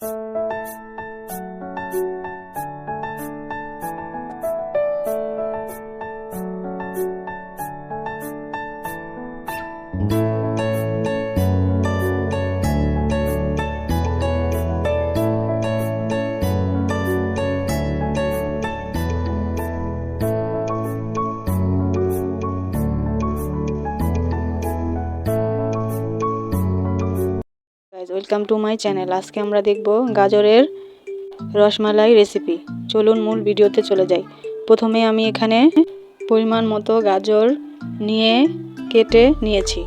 you guys welcome to my channel আজকে আমরা দেখব গাজরের রসমালাই রেসিপি চলুন মূল ভিডিওতে চলে যাই। প্রথমে আমি এখানে পরিমাণ মতো গাজর নিয়ে কেটে নিয়েছি।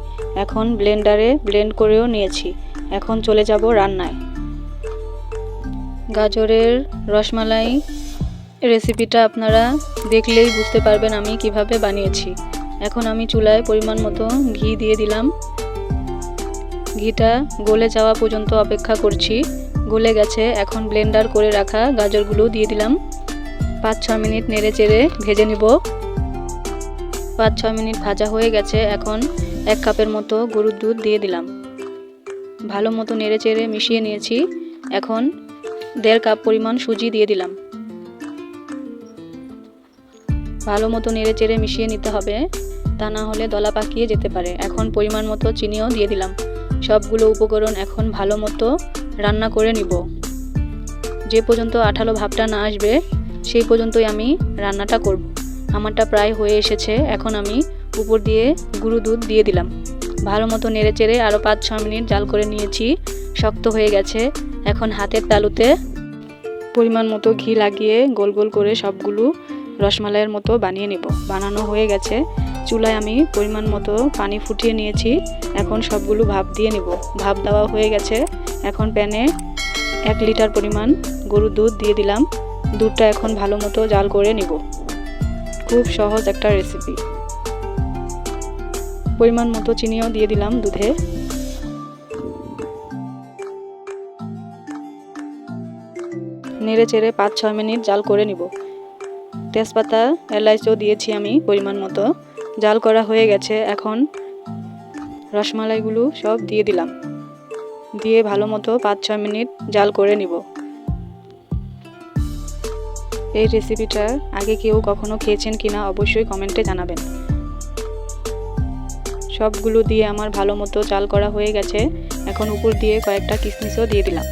এখন ব্লেন্ডারে ব্লেন্ড করেও নিয়েছি। এখন চলে যাব রান্নায়। গাজরের রসমালাই রেসিপিটা আপনারা দেখলেই বুঝতে পারবেন আমি কীভাবে বানিয়েছি। এখন আমি চুলায় পরিমাণ মতো ঘি দিয়ে দিলাম। ঘিটা গলে যাওয়া পর্যন্ত অপেক্ষা করছি। গলে গেছে, এখন ব্লেন্ডার করে রাখা গাজরগুলো দিয়ে দিলাম। পাঁচ, ছ মিনিট নেড়ে চেড়ে ভেজে নিব। পাঁচ, ছ মিনিট ভাজা হয়ে গেছে, এখন এক কাপের মতো গরুর দুধ দিয়ে দিলাম। ভালো মতো নেড়ে চেড়ে মিশিয়ে নিয়েছি। এখন দেড় কাপ পরিমাণ সুজি দিয়ে দিলাম। ভালো মতো নেড়ে চেড়ে মিশিয়ে নিতে হবে, তা না হলে দলা পাকিয়ে যেতে পারে। এখন পরিমাণ মতো চিনিও দিয়ে দিলাম। সবগুলো উপকরণ এখন ভালো মতো রান্না করে নিব। যে পর্যন্ত আঠালো ভাবটা না আসবে, সেই পর্যন্তই আমি রান্নাটা করব। আমারটা প্রায় হয়ে এসেছে, এখন আমি উপর দিয়ে গুঁড়ো দুধ দিয়ে দিলাম। ভালো মতো নেড়ে চেড়ে আরও পাঁচ ছ মিনিট জাল করে নিয়েছি, শক্ত হয়ে গেছে। এখন হাতের তালুতে পরিমাণ মতো ঘি লাগিয়ে গোল গোল করে সবগুলো রসমালাইয়ের মতো বানিয়ে নেব। বানানো হয়ে গেছে। চুলায় আমি পরিমাণ মতো পানি ফুটিয়ে নিয়েছি। এখন সবগুলো ভাপ দিয়ে নেব। ভাপ দেওয়া হয়ে গেছে। এখন প্যানে এক লিটার পরিমাণ গরুর দুধ দিয়ে দিলাম। দুধটা এখন ভালো মতো জাল করে নিব। খুব সহজ একটা রেসিপি পরিমাণ মতো চিনিও দিয়ে দিলাম দুধে। নেড়ে চেড়ে পাঁচ ছয় মিনিট জাল করে নিব। তেজপাতা এলাইচও দিয়েছি আমি পরিমাণ মতো। জাল করা হয়ে গেছে, এখন রসমালাইগুলো সব দিয়ে দিলাম। দিয়ে ভালো মতো পাঁচ ছয় মিনিট জাল করে নিব। এই রেসিপিটা আগে কেউ কখনো খেয়েছেন কিনা অবশ্যই কমেন্টে জানাবেন। সবগুলো দিয়ে আমার ভালো মতো চাল করা হয়ে গেছে, এখন উপর দিয়ে কয়েকটা কিশমিশও দিয়ে দিলাম।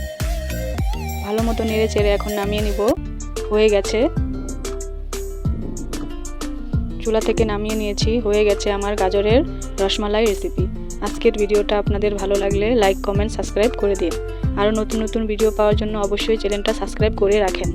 ভালো মতো নেড়ে চেড়ে এখন নামিয়ে নিব। হয়ে গেছে। চুলা থেকে নামিয়ে নিয়েছি। হয়ে গেছে আমার গাজরের রসমালাই রেসিপি আজকের ভিডিওটা আপনাদের ভালো লাগলে লাইক কমেন্ট সাবস্ক্রাইব করে দিন। আরও নতুন নতুন ভিডিও পাওয়ার জন্য অবশ্যই চ্যানেলটা সাবস্ক্রাইব করে রাখেন।